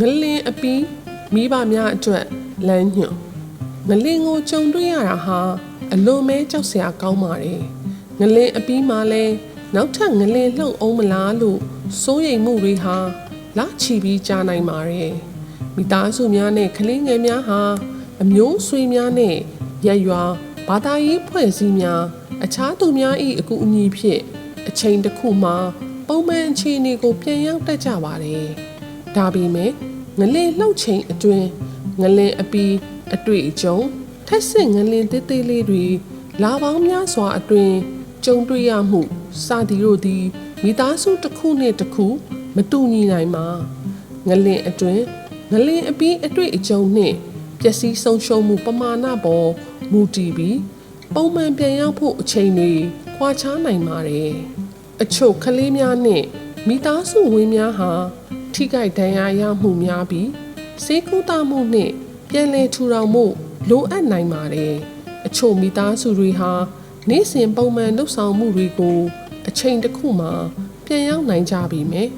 ငလင်အပီးမိဘများအတွက်လမ်းညွှန်ငလင်ကိုကြုံတွေ့ရတာဟာအလွန်မဲကြောက်စရာကောင်းပါတယ်ငလင်အပီးမှာလဲနောက်ထပ်ငလင်လှုပ်အောင်မလားလို့စိုးရိမ်မှုတွေဟာလာချီပြီးကြားနိုင်ပါတယ်မိသားစုများနဲ့ကလေးငယ်များဟာအမျိုးဆွေများနဲ့ရက်ရွာဘာသာရေးဖွဲ့စည်းများအခြားသူများ၏အကူအညီဖြင့်အချိန်တစ်ခုမှာပုံမှန်အခြေအနေကိုပြန်ရောက်တတ်ကြပါတယ်။ ဒါပေမဲ့ငလင်လှုပ်ချိန်အတွင်းငလင်အပီးအတွေ့အကြုံထက်ဆင့်ငလင်သေးသေးလေးတွေလာပေါင်းများစွာအတွင်းကြုံတွေ့ရမှုစသည်တို့သည်မိသားစုတစ်ခုနှင့်တစ်ခုမတူညီနိုင်ပါငလင်အတွင်းငလင်အပီးအတွေ့အကြုံနှင့်ပျက်စီးဆုံးရှုံးမှုပမာဏပေါ်မူတည်ပြီးပုံမှန်ပြန်ရောက်ဖို့အချိန်တွေခွာခြားနိုင်ပါတယ်အချို့ကလေးများနှင့်မိသားစုဝင်များဟာ ထိခိုက်ဒဏ်ရာရမှုများပြီးစေကူတာမှုနှင့်ပြန်လည်ထူထောင်မှုလိုအပ်နိုင်ပါတယ်အချို့မိသားစုတွေဟာနေ့စဉ်ပုံမှန်လှုပ်ဆောင်မှုတွေကို အချိန်တစ်ခုမှာပြန်ရောက်နိုင်ကြပြီမယ်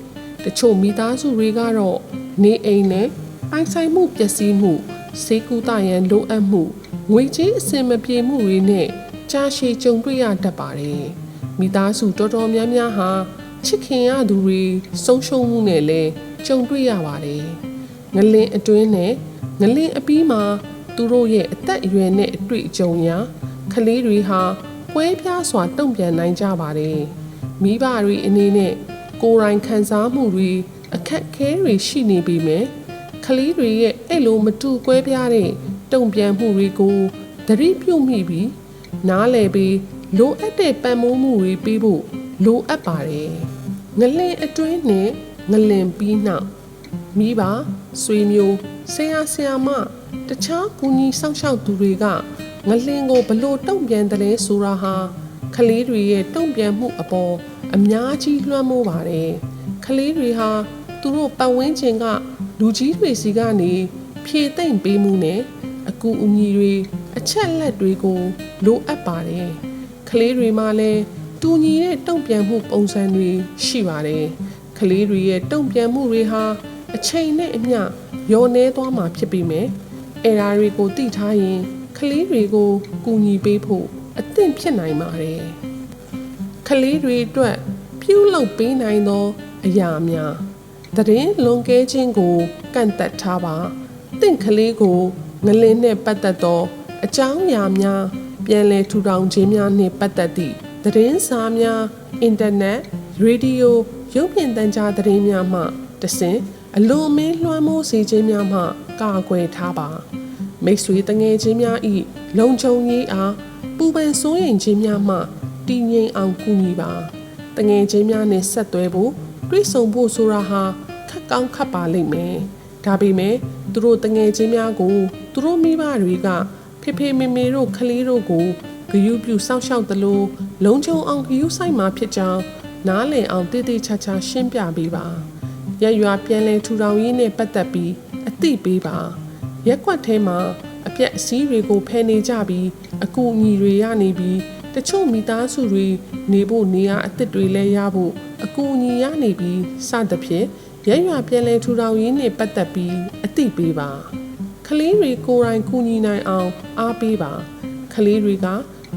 တချို့မိသားစုတွေကတော့နေအိမ်နဲ့ပိုင်ဆိုင်မှုပျက်စီးမှုစေကူတာရန်လိုအပ်မှုငွေကြေးအစင်မပြေမှုတွေနဲ့ကြာရှည်ကြုံတွေ့ရတတ်ပါတယ်မိသားစုတော်တော်များများဟာချစ်ခင်ရသူတွေဆုံးရှုံးမှုနဲ့လည်း ကြုံတွေ့ရပါတယ်ငလင်အတွင်းနဲ့ငလင်အပီးမှာသူတို့ရဲ့အသက်အရွယ်နဲ့အတွေ့အကြုံရာကလေးတွေဟာကွဲပြားစွာတုံ့ပြန်နိုင်ကြပါတယ်မိဘတွေအနေနဲ့ကိုယ်တိုင်ခံစားမှုတွေအခက်အခဲတွေရှိနေပေမဲ့ကလေးတွေရဲ့အဲ့လိုမတူကွဲပြားတဲ့တုံ့ပြန်မှုတွေကိုသတိပြုမိပြီးနားလည်ပြီးလိုအပ်တဲ့ပံ့ပိုးမှုတွေပေးဖို့လိုအပ်ပါတယ်ငလင်အတွင်းနဲ့ ငလင်ပြီးနောက်မိဘဆွေမျိုးဆရာဆရာမတခြားကူညီဆောင်ရှောက်သူတွေကငလင်ကိုဘလို့တုံ့ပြန်တယ်လဲဆိုတာဟာကလေးတွေရဲ့တုံ့ပြန်မှုအပေါ်အများကြီးလွှမ်းမိုးပါတယ်ကလေးတွေဟာသူတို့ပတ်ဝန်းကျင်ကလူကြီးတွေစီကနေဖြည့်သိမ့်ပေးမှုနဲ့အကူအညီတွေအချက်လက်တွေကိုလိုအပ်ပါတယ်ကလေးတွေမှာလည်းတူညီတဲ့တုံ့ပြန်မှုပုံစံတွေရှိပါတယ် ကလေးတွေရဲ့တုံ့ပြန်မှုတွေဟာအချိန်နဲ့အမျှရောနေသွားမှာဖြစ်ပေမဲ့အဲဒါတွေကိုသိထားရင်ကလေးတွေကိုကူညီပေးဖို့အသင့်ဖြစ်နိုင်ပါတယ်ကလေးတွေအတွက်ပြုလုပ်ပေးနိုင်သော အရာများသတင်းလွန်ကဲခြင်းကိုကန့်သက်ထားပါတင့်ကလေးကိုငလင်းနဲ့ပတ်သက်သော အကြောင်းအရာများပြန်လည်ထူထောင်ခြင်းများနှင့်ပတ်သက်သည့်သတင်းစာများအင်တာနက်ရေဒီယို ရုပ်မြင်သံကြားသတင်းများမှတဆင့်အလွန်အမင်းလွှမ်းမိုးစေခြင်းများမှကာကွယ်ထားပါမိတ်ဆွေတငယ်ချင်းများဤလုံခြုံရေးအားပူပန်စိုးရိမ်ခြင်းများမှတည်ငြိမ်အောင်ကူညီပါတငယ်ချင်းများနဲ့ဆက်သွဲဖို့တွေးဆုံဖို့ဆိုတာဟာခက်ကောင်းခက်ပါလိမ့်မယ်ဒါပေမဲ့သူတို့တငယ်ချင်းများကိုသူတို့မိဘတွေကဖေဖေမေမေတို့ကလေးတို့ကိုဂယုပြုစောင့်ရှောက်သလိုလုံခြုံအောင်ဂယုဆိုင်မှာဖြစ်ကြောင်း နားလည်အောင်တည်တည်ချာချာရှင်းပြပေးပါရရွာပြန်လဲထူထောင်ရေးနဲ့ပတ်သက်ပြီးအသိပေးပါရက်ွက်ထဲမှာအပြက်အစည်းတွေကိုဖယ်နေကြပြီးအကူအညီတွေရနေပြီးတချို့မိသားစုတွေနေဖို့နေရာအသစ်တွေလည်းရဖို့အကူအညီရနေပြီးစသဖြင့်ရရွာပြန်လဲထူထောင်ရေးနဲ့ပတ်သက်ပြီးအသိပေးပါကလေးတွေကိုယ်တိုင်ကူညီနိုင်အောင်အားပေးပါကလေးတွေက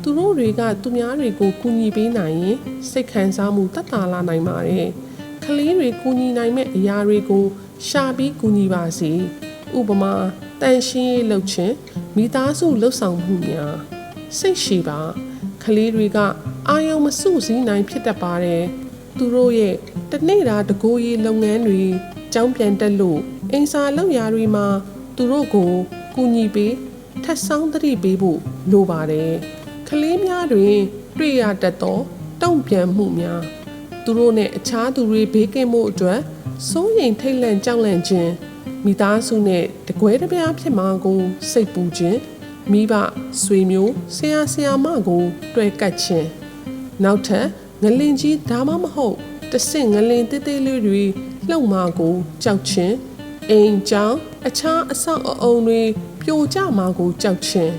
သူတို့တွေကသူများတွေကိုကူညီပေးနိုင်ရင်စိတ်ခံစားမှုတက်တာလာနိုင်ပါတယ်ကလေးတွေကူညီနိုင်မဲ့အရာတွေကိုရှာပြီးကူညီပါစေဥပမာတန်ရှင်းရေးလုပ်ခြင်းမိသားစုလှုပ်ဆောင်မှုများစိတ်ရှိပါကလေးတွေကအာယုံမစုစည်းနိုင်ဖြစ်တတ်ပါတယ်သူတို့ရဲ့တနေ့တာတကိုးရေးလုပ်ငန်းတွေကြောင်းပြန်တက်လို့အင်စာလောက်ရာတွေမှာသူတို့ကိုကူညီပေးထပ်ဆောင်သတိပေးဖို့လိုပါတယ်က လေးများတွင် တွေ့ရတတ်သောတုံ့ပြန်မှုများသူတို့နဲ့အခြားသူတွေဘေးကင်းမှုအတွက်စိုးရိမ်ထိတ်လန့်ကြောက်လန့်ခြင်းမိသားစုနဲ့တကွဲတပြားဖြစ်မှာကို စိတ်ပူခြင်းမိဘဆွေမျိုးဆရာဆရာမကိုတွေ့ကပ်ခြင်းနောက်ထပ်ငလင်ကြီးဒါမှမဟုတ်တဆင့်ငလင်တေးသေးလေးတွေလှုပ်မာကိုကြောက်ခြင်းအိမ်ကြောင်အခြားအဆောက်အအုံတွေပြိုကျမှာကိုကြောက်ခြင်း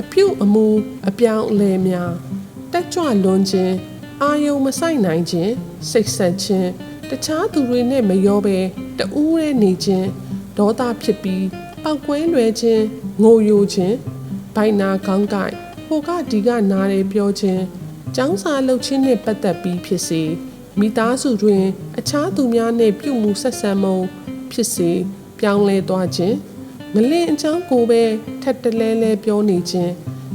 အပြုတ်အမူအပြောင်းအလဲများတက်ကြွလွန်ခြင်းအာယုံမဆိုင်နိုင်ခြင်းစိတ်ဆက်ခြင်းတခြားသူတွေနဲ့မရောဘဲတူးရဲနေခြင်းဒေါသဖြစ်ပြီးပောက်ကွဲလွယ်ခြင်းငိုယိုခြင်းဘိုင်နာကောင်းကိုက်ဟိုကဒီကနားတယ်ပြောခြင်းចောင်းစာလှုပ်ခြင်းနှင့်ပတ်သက်ပြီးဖြစ်စေမိသားစုတွင် အခြားသူများနှင့်ပြုမှုဆက်ဆံမှုဖြစ်စေပြောင်းလဲသွားခြင်း ငလင်အကြောင်းကိုပဲထက်တလဲလဲပြောနေခြင်း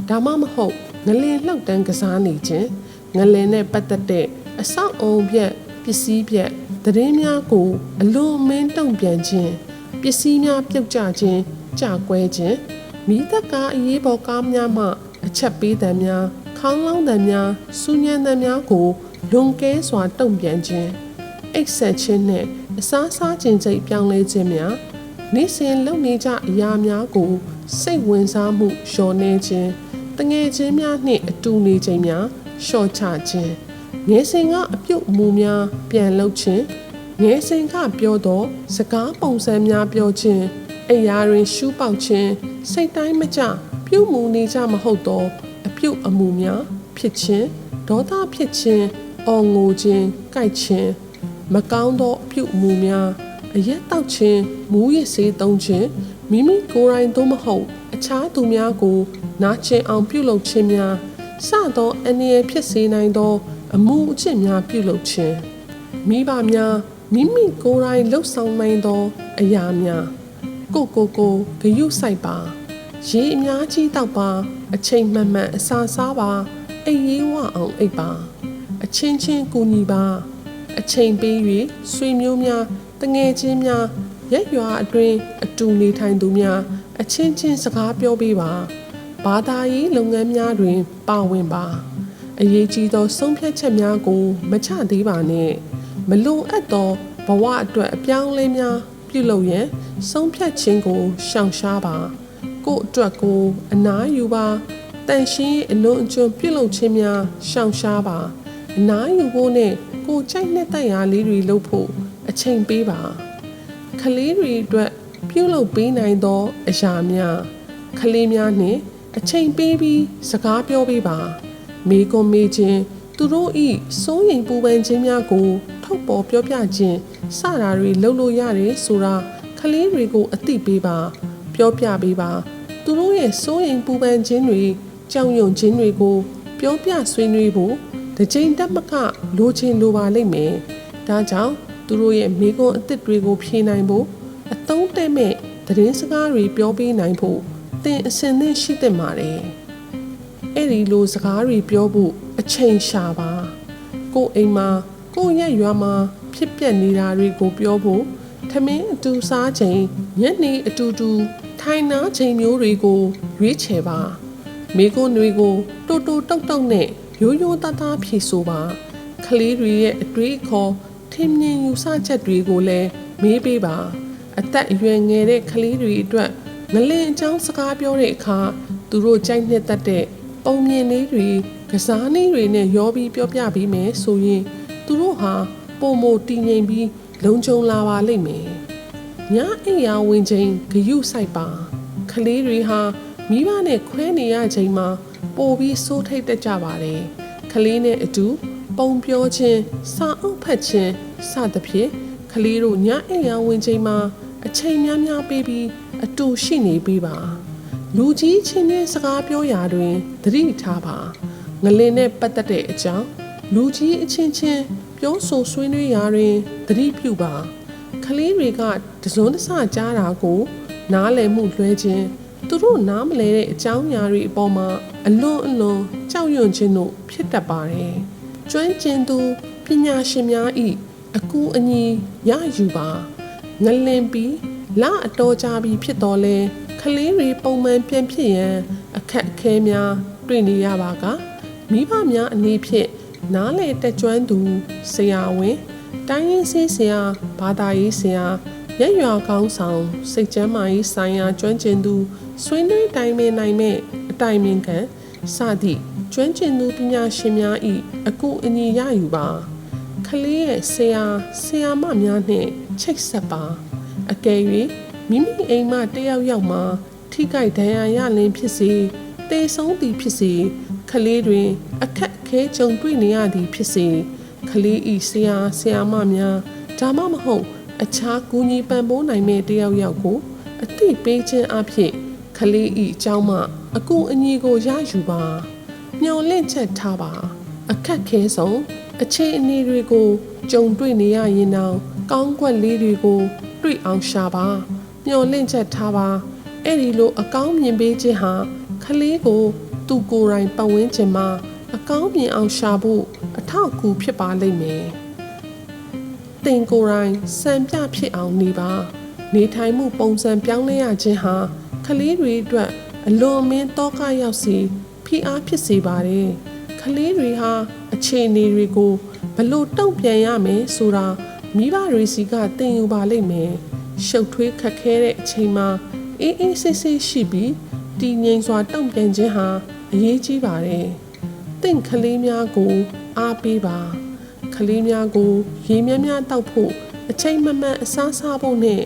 ဒါမှမဟုတ်ငလင်လှုပ်တန်းကစားနေခြင်းငလင်နဲ့ပတ်သက်တဲ့အဆောက်အုံပြက်ပစ္စည်းပြက်သတင်းများကိုအလွန်အမင်းတုံ့ပြန်ခြင်းပစ္စည်းများပြုတ်ကျခြင်းကြာကွဲခြင်းမိသက်ကအရေးပေါ်ကားများမှအချက်ပေးတဲ့များခေါင်းလောင်းတဲ့များစူးညံတဲ့များကိုလွန်ကဲစွာတုံ့ပြန်ခြင်းအိတ်ဆက်ခြင်းနဲ့အစားစားခြင်းစိတ်ပြောင်းလဲခြင်းများ နေ့စဉ်လုပ်နေကြအရာများကိုစိတ်ဝင်စားမှုလျော့နေခြင်းတငယ်ချင်းများနှင့်အတူနေခြင်းများလျှော့ချခြင်းငယ်စဉ်ကအပြုတ်အမူများပြန်လုပ်ခြင်းငယ်စဉ်ကပြောသောစကားပုံစံများပြောခြင်းအရာတွင်ရှူးပေါက်ခြင်းစိတ်တိုင်းမကြပြုတ်မှုနေကြမဟုတ်သောအပြုတ်အမူများဖြစ်ခြင်းဒေါသဖြစ်ခြင်းအော်ငိုခြင်းကြိုက်ခြင်းမကောင်းသောအပြုတ်အမူများ အရက်တောက်ခြင်းမူးယစ်ဆေးသုံးခြင်းမိမိကိုယ်တိုင်သို့မဟုတ် အခြားသူများကို နာကျင်အောင်ပြုလုပ်ခြင်းများစသောအနေရဖြစ်စေနိုင်သော အမှုအကျင့်များပြုလုပ်ခြင်းမိဘများမိမိကိုယ်တိုင်လှုပ်ဆောင်နိုင်သော အရာများကိုကိုကိုဂယုစိုက်ပါရေအများကြီးတောက်ပါ အချိန်မှန်မှန်အစာစားပါအိပ်ရေးဝအောင်အိပ်ပါ အချင်းချင်းကူညီပါ အချိန်ပေး၍ဆွေမျိုးများ တငယ်ချင်းများရက်ရွာအတွင်းအတူနေထိုင်သူများအချင်းချင်းစကားပြောပေးပါဘာသာရေးလုပ်ငန်းများတွင် ပါဝင်ပါ အရေးကြီးသော ဆုံးဖြတ်ချက်များကို မချသေးပါနဲ့မလွန်အပ်သောဘဝအတွက်အပြောင်းအလဲများပြုလုပ်ရန်ဆုံးဖြတ်ခြင်းကိုရှောင်ရှားပါ ကိုယ့်အတွက်ကိုအနားယူပါတန်ရှင်းရေးအလွန်အကျွံပြုလုပ်ခြင်းများရှောင်ရှားပါအနားယူဖို့နဲ့ကိုယ်ကြိုက်တဲ့တရားလေးတွေလုပ်ဖို့ အချိန်ပေးပါခလေးတွေအတွက်ပြုလုပ်ပေးနိုင်သောအရာများခလေးများနှင့်အချိန်ပေးပြီးစကားပြောပေးပါမေကွန်မေခြင်းသူတို့ဤစိုးရိမ်ပူပန်ခြင်းများကို ထုတ်ပေါ်ပြောပြခြင်းစတာတွေလုပ်လို့ရတယ်ဆိုတာခလေးတွေကိုအသိပေးပါပြောပြပေးပါသူတို့ရဲ့စိုးရိမ်ပူပန်ခြင်းတွေကြောက်ရွံ့ခြင်းတွေကို ပြောပြဆွေးနွေးဖို့တစ်ချိန်တက်မကလိုချင်လိုပါလိမ့်မယ်ဒါကြောင့် သူတို့ရဲ့မိကွန်းအစ်စ်တွေကိုဖြေနိုင်ဖို့အသုံးတဲ့မဲ့သတင်းစကားတွေပြောပေးနိုင်ဖို့သင်အစင်သင့်ရှိတဲ့မှာတယ်အဲ့ဒီလိုစကားတွေပြောဖို့အချိန်ရှာပါကို့အိမ်မှာကို့ရဲ့ရွာမှာဖြစ်ပျက်နေတာတွေကိုပြောဖို့ထမင်းအတူစားချိန်ညနေအတူတူထိုင်နာချိန်မျိုးတွေကိုရွေးချယ်ပါမိကွန်းတွေကိုတူတူတုတ်တုတ်နဲ့ရိုးရိုးသားသားဖြေဆိုပါကလေးတွေရဲ့အတွေးအခေါ် ထင်မြင်ယူဆချက်တွေကိုလည်းမေးပေးပါ အသက်အရွယ်ငယ်တဲ့ကလေးတွေအတွက်ငလင်အကြောင်းစကားပြောတဲ့အခါသူတို့ကြိုက်နှစ်သက်တဲ့ပုံမြင်လေးတွေကစားနည်းတွေနဲ့ရောပြီးပြောပြပေးမယ်ဆိုရင်သူတို့ဟာပုံမတည်ငြိမ်ပြီးလုံခြုံလာပါလိမ့်မယ်ညအိယာဝင်ချိန်ဂယုဆိုင်ပါကလေးတွေဟာမိဘနဲ့ခွဲနေရချိန်မှာပိုပြီးစိုးထိတ်တတ်ကြပါတယ်ကလေးနဲ့အတူ ပုံပြောခြင်းစာအုပ်ဖတ်ခြင်းစသဖြင့်ကလေးတို့ညအိမ်ရဝင်ချိန်မှာအချိန်များများပေးပြီးအတူရှိနေပေးပါလူကြီးချင်းချင်းစကားပြောရာတွင်သတိထားပါငလင်နဲ့ပတ်သက်တဲ့အကြောင်းလူကြီးအချင်းချင်းပြောဆိုဆွေးနွေးရာတွင်သတိပြုပါကလေးတွေကတစုံတစကြားတာကို နားလည်မှုလွှဲခြင်းသူတို့နားမလဲတဲ့အကြောင်းအရာတွေအပေါ်မှာအလွန်အလွန်ကြောက်ရွံ့ခြင်းတို့ဖြစ်တတ်ပါတယ်။ ကျွမ်းကျင်သူပညာရှင်များဤအကူအညီရယူပါငလင်ပြီးလအတော်ကြာပြီးဖြစ်တော်လဲကလေးတွေပုံမှန်ပြန်ဖြစ်ရန်အခက်အခဲများတွေ့နေရပါကမိဘများအနေဖြင့်နားလေတက်ကျွမ်းသူဆရာဝန်တိုင်းရင်းစေးဆရာဘာသာရေးဆရာရက်ရွာကောင်းဆောင်စိတ်ကျမ်းမာရေးဆိုင်ရာကျွမ်းကျင်သူဆွေးနွေးတိုင်ပင်နိုင်မဲ့အတိုင်ပင်ခံစသည့် ကျွမ်းကျင်သူပညာရှင်များ၏အကူအညီရယူပါခလေးရဲ့ဆရာဆရာမများနှင့်ချိတ်ဆက်ပါအကယ်၍မိမိအိမ်မှတယောက်ယောက်မှထိကြိုက်ဒဏ်ရာရလင်းဖြစ်စေတေဆုံးသည်ဖြစ်စေခလေးတွင် အခက်အခဲကြုံတွေ့နေရသည်ဖြစ်စေခလေးဤဆရာဆရာမများဒါမှမဟုတ် အခြားကူညီပံ့ပိုးနိုင်မဲ့တယောက်ယောက်ကို အသိပေးခြင်းအဖြစ်ခလေးဤအကြောင်းမှအကူအညီကိုရယူပါ မျော်လင့်ချက်ထားပါ အခက်ခဲဆုံးအခြေအနေတွေကိုကြုံတွေ့နေရရင်တောင်ကောင်းကွက်လေးတွေကိုတွေ့အောင်ရှာပါမျော်လင့်ချက်ထားပါအဲ့ဒီလိုအကောင်းမြင်ပေးခြင်းဟာခလေးကိုသူကိုယ်တိုင်ပတ်ဝန်းကျင်မှာအကောင်းမြင်အောင်ရှာဖို့အထောက်အကူဖြစ်ပါလိမ့်မယ်တင်ကိုယ်တိုင်စံပြဖြစ်အောင်နေပါနေထိုင်မှုပုံစံပြောင်းလဲရခြင်းဟာခလေးတွေအတွက်အလွန်အမင်းတောကရောက်စီ ဖိအားဖြစ်စေပါတယ်ခလေးတွေဟာအခြေအနေတွေကိုဘလို့တုံ့ပြန်ရမယ်ဆိုတာမိဘတွေစီကသင်ယူပါလိမ့်မယ်ရှုပ်ထွေးခက်ခဲတဲ့အချိန်မှာအေးအေးဆေးဆေးရှိပြီးတည်ငြိမ်စွာတုံ့ပြန်ခြင်းဟာအရေးကြီးပါတယ်တင့်ခလေးများကိုအားပေးပါခလေးများကိုရေများများတောက်ဖို့အချိန်မမှန်အစားစားဖို့နဲ့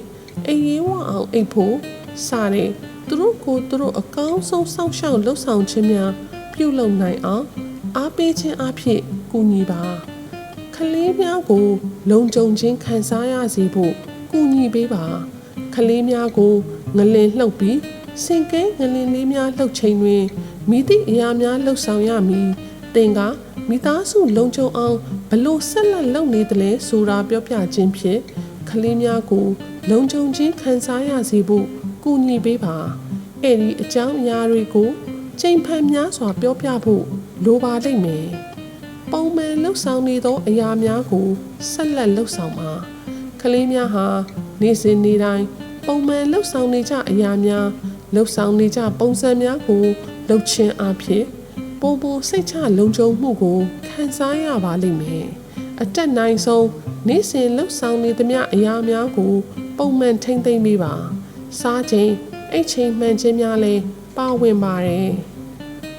အိမ်ရေးဝအောင်အိပ်ဖို့စတဲ့ သူတို့ကိုသူတို့အကောင်းဆုံးစောင့်ရှောက်လှုပ်ဆောင်ခြင်းများပြုလုပ်နိုင်အောင်အားပေးခြင်းအဖြစ်ကူညီပါခလေးများကို လုံခြုံခြင်းခံစားရစေဖို့ကူညီပေးပါခလေးများကိုငလင်လှုပ်ပြီးစင်ကဲငလင်လေးများလှုပ်ချိန်တွင်မိသည့်အရာများလှုပ်ဆောင်ရမည်တင်ကမိသားစုလုံခြုံအောင်ဘလို့ဆက်လက်လုပ်နေတယ်လဲဆိုတာပြောပြခြင်းဖြင့်ခလေးများကို လုံခြုံခြင်းခံစားရစေဖို့ ကူညီပေးပါအဲ့ဒီအကြောင်းအရာတွေကိုချိန်ဖန်များစွာပြောပြဖို့လိုပါလိမ့်မယ်ပုံမှန်လှုပ်ဆောင်နေသောအရာများကိုဆက်လက်လှုပ်ဆောင်ပါကလေးများဟာနေ့စဉ်နေ့တိုင်းပုံမှန်လှုပ်ဆောင်နေကြအရာများလှုပ်ဆောင်နေကြပုံစံများကိုလှုပ်ခြင်းအဖြစ်ပုံပုံစိတ်ချလုံခြုံမှုကိုခံစားရပါလိမ့်မယ်အတက်နိုင်ဆုံးနေ့စဉ်လှုပ်ဆောင်နေသမျှအရာများကိုပုံမှန်ထိမ့်သိမ့်မိပါ စားခြင်းအိတ်ချိန်မှန်ခြင်းများလည်းပါဝင်ပါတယ်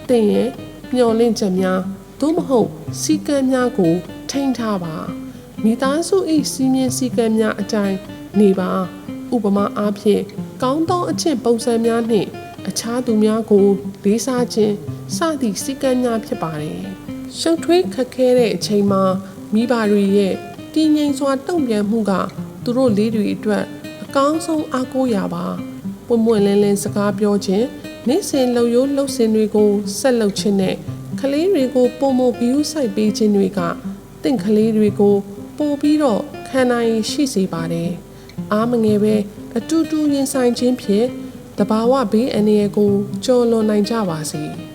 သင်ရဲ့မျော်လင့်ချက်များသို့မဟုတ်စီကံများကို ထိန်းထားပါမိသားစု၏စီမင်းစီကံများအတိုင်းနေပါဥပမာအားဖြင့်ကောင်းသောအချက်ပုံစံများနှင့် အခြားသူများကိုလေးစားခြင်းစသည့်စီကံများဖြစ်ပါတယ်ရှုပ်ထွေးခက်ခဲတဲ့အချိန်မှာမိဘတွေရဲ့တည်ငြိမ်စွာတုံ့ပြန်မှုကသူတို့လေးတွေအတွက်အ ကောင်းဆုံးအားကိုးရပါပွင့်ပွင့်လင်းလင်းစကားပြောခြင်းနေ့စဉ်လှုပ်ရိုးလှုပ်စင်တွေကိုဆက်လုပ်ခြင်းနဲ့ကလေးတွေကိုပုံမဂယူးဆိုင်ပေးခြင်းတွေကတင့်ကလေးတွေကိုပို့ပြီးတော့ခံနိုင်ရည်ရှိစေပါတယ်အားမငယ်ပဲအတူတူရင်ဆိုင်ခြင်းဖြင့်တဘာဝဘေးအန္တရာယ်ကိုကျော်လွန်နိုင်ကြပါစေ။